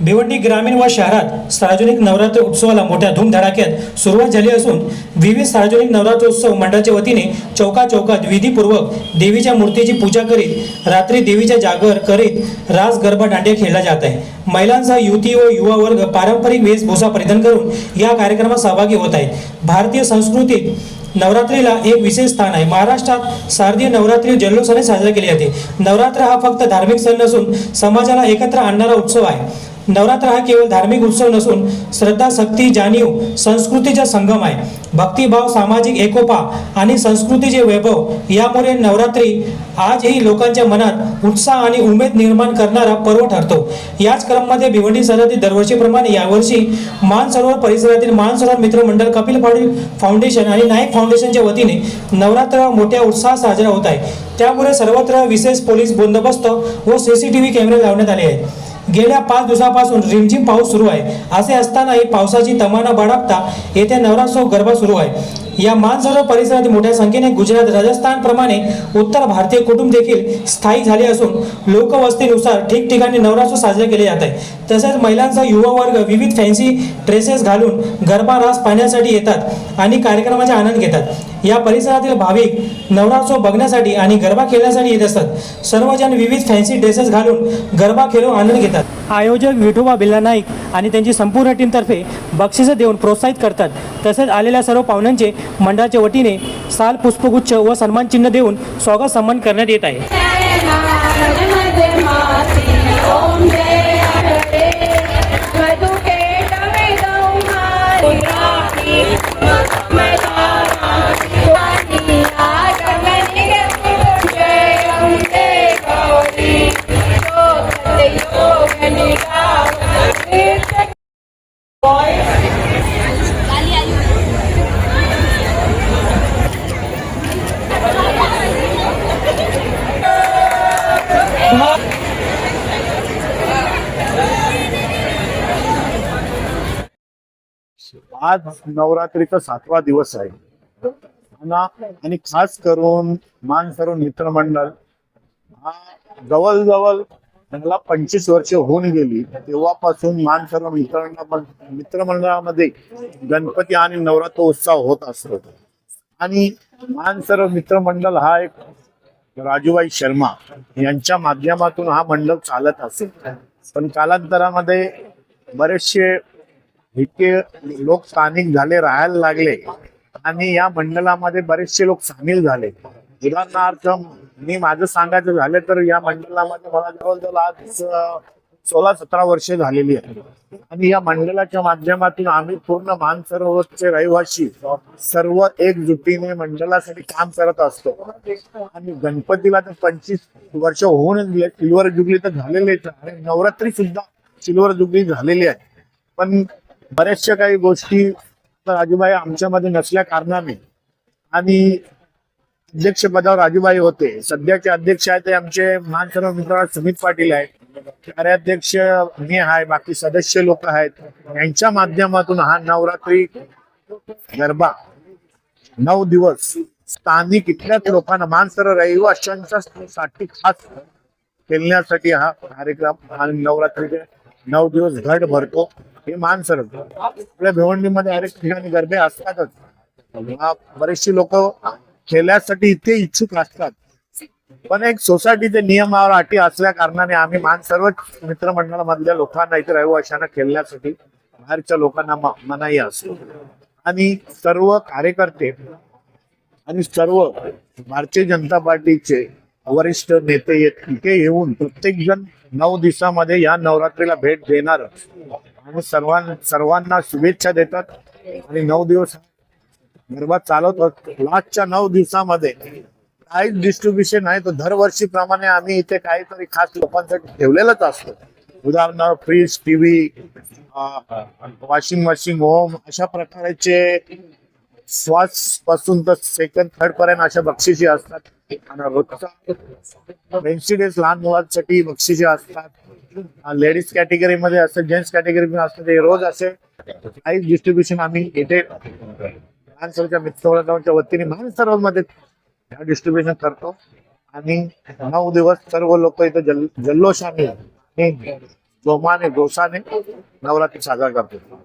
भिवंडी ग्रामीण व शहरात सार्वजनिक नवरात्र उत्सवाला मोठ्या धूमधडाक्यात सुरुवात झाली असून विविध सार्वजनिक नवरात्रोत्सव मंडळाच्या वतीने चौका चौकात विधीपूर्वक देवीच्या मूर्तीची पूजा करीत रात्री देवीच्या जागर करीत रास गरबा दांडिया खेळला जात आहे. महिलांसह युवती व युवा वर्ग पारंपरिक वेशभूषा परिधान करून या कार्यक्रमात सहभागी होत आहेत. भारतीय संस्कृतीत नवरात्रीला एक विशेष स्थान आहे. महाराष्ट्रात शारदीय नवरात्री जल्लोषाने साजरा केली जाते. नवरात्र हा फक्त धार्मिक सण नसून समाजाला एकत्र आणणारा उत्सव आहे. नवरात्र हा केवळ धार्मिक उत्सव नसून श्रद्धा शक्ती जाणीव संस्कृतीचा संगम आहे. भक्तिभाव सामाजिक एकोपा आणि संस्कृतीचे वैभव यामुळे नवरात्री आजही लोकांच्या मनात उत्साह आणि उमेद निर्माण करणारा पर्व ठरतो. याच क्रममध्ये भिवंडी शहरातील दरवर्षीप्रमाणे यावर्षी मानसरोवर परिसरातील मानसरोवर मित्रमंडळ कपिल पाटील फाउंडेशन आणि नाईक फाउंडेशनच्या वतीने नवरात्र मोठ्या उत्साहात साजरा होत आहे. त्यामुळे सर्वत्र विशेष पोलीस बंदोबस्त व सीसीटीव्ही कॅमेरे लावण्यात आले आहेत. गेल्या पाच दिवसापासून रिमझिम पाऊस सुरू आहे. असे असतानाही पावसाची तमाना बाळगता येथे नवरात्रोत्सव गरबा सुरू आहे. या मानसरोवर परिसरात मोठ्या संख्येने गुजरात राजस्थान प्रमाणे उत्तर भारतीय कुटुंब देखील स्थायिक झाले असून लोकवस्तीनुसार ठिकठिकाणी नवरात्र साजरे केले जात आहे तसेच महिलांचा युवा वर्ग विविध फॅन्सी ड्रेसेस घालून गरबा रास पाहण्यासाठी येतात आणि कार्यक्रमाचा आनंद घेतात. या परिसरातील भाविक नवरात्र बघण्यासाठी आणि गरबा खेळण्यासाठी येत असतात. सर्वजण विविध फॅन्सी ड्रेसेस घालून गरबा खेळून आनंद घेतात. आयोजक विठोबा बिल्ला नाईक आणि त्यांची संपूर्ण टीमतर्फे बक्षिसं देऊन प्रोत्साहित करतात. तसेच आलेल्या सर्व पाहुण्यांचे मंडळाच्या वतीने साल पुष्पगुच्छ व सन्मानचिन्ह देऊन स्वागत सन्मान करण्यात येत आहे. आज नवरात्रीचा सातवा दिवस आहे. ना आणि खास करून मानसरोवर मित्रमंडळ हा जवळजवळ मला पंचवीस वर्ष होऊन गेली. तेव्हापासून मानसर्व मित्रमंडळ मित्रमंडळामध्ये गणपती आणि नवरात्र उत्सव होत असतो. आणि मानसर्व मित्रमंडळ हा एक राजूबाई शर्मा यांच्या माध्यमातून हा मंडळ चालत असेल पण कालांतरामध्ये बरेचसे इतके लोक स्थानिक झाले राहायला लागले. आणि या मंडळामध्ये बरेचसे लोक सामील झाले. उदाहरणार्थ मी माझं सांगायचं झालं तर या मंडळामध्ये मला जवळजवळ आज सोळा सतरा वर्षे झालेली आहे आणि या मंडळाच्या माध्यमातून आम्ही पूर्ण मानसरोवरचे रहिवासी सर्व एकजुटीने मंडळासाठी काम करत असतो. आणि गणपतीला तर पंचवीस वर्ष होऊन सिल्वर जुबली तर झालेलेच आहे. आणि नवरात्री सुद्धा सिल्वर जुबली झालेली आहे. पण बऱ्याचशा काही गोष्टी राजूबाई आमच्यामध्ये नसल्या कारणाने आणि अध्यक्षपदावर राजूबाई होते. सध्याचे अध्यक्ष आहेत ते आमचे मानसरोवर मित्र सुमित पाटील आहेत. कार्याध्यक्ष मी आहे. बाकी सदस्य लोक आहेत. यांच्या माध्यमातून हा नवरात्री गरबा नऊ दिवस स्थानिक इथल्याच लोकांना मानसरोवर रहिवाशांच्या साठी खास खेळण्यासाठी हा कार्यक्रम आणि नवरात्रीचे नऊ दिवस घट भरतो. हे मानसरोवर आपल्या भिवंडीमध्ये अनेक ठिकाणी गरबे असतातच. बरेचशी लोक खेळण्यासाठी इथे इच्छुक असतात. पण एक सोसायटीचे नियमावर अटी असल्या कारणाने आम्ही मान सर्व मित्रमंडळामधल्या लोकांना इथे रहिवाशांना खेळण्यासाठी बाहेरच्या लोकांना मनाई असतो. आणि सर्व कार्यकर्ते आणि सर्व भारतीय जनता पार्टीचे वरिष्ठ नेते येत इथे येऊन प्रत्येक जण नऊ दिवसामध्ये या नवरात्रीला भेट देणार. आणि सर्वां सर्वांना शुभेच्छा देतात. आणि नऊ दिवस गरबा चालवतो लास्टच्या नऊ दिवसामध्ये काहीच डिस्ट्रीब्युशन आहे तर दरवर्षीप्रमाणे आम्ही इथे काहीतरी खास लोकांसाठी ठेवलेलंच असतो. उदाहरणार्थ fridge TV washing machine home अशा प्रकारचे श्वासपासून तर सेकंड थर्ड पर्यंत अशा बक्षिसी असतात. आणि रोजचा लहान मुलांसाठी बक्षिसे असतात. लेडीज कॅटेगरी मध्ये असतात जेंट्स कॅटेगरी मध्ये असतात ते रोज असे. प्राईज डिस्ट्रीब्युशन आम्ही इथे महानसरच्या मित्रांच्या वतीने महानसरोवर मध्ये डिस्ट्रीब्युशन करतो. आणि नऊ दिवस सर्व लोक इथे जल जल्लोषाने जोमाने जोशाने नवरात्री साजरा करतो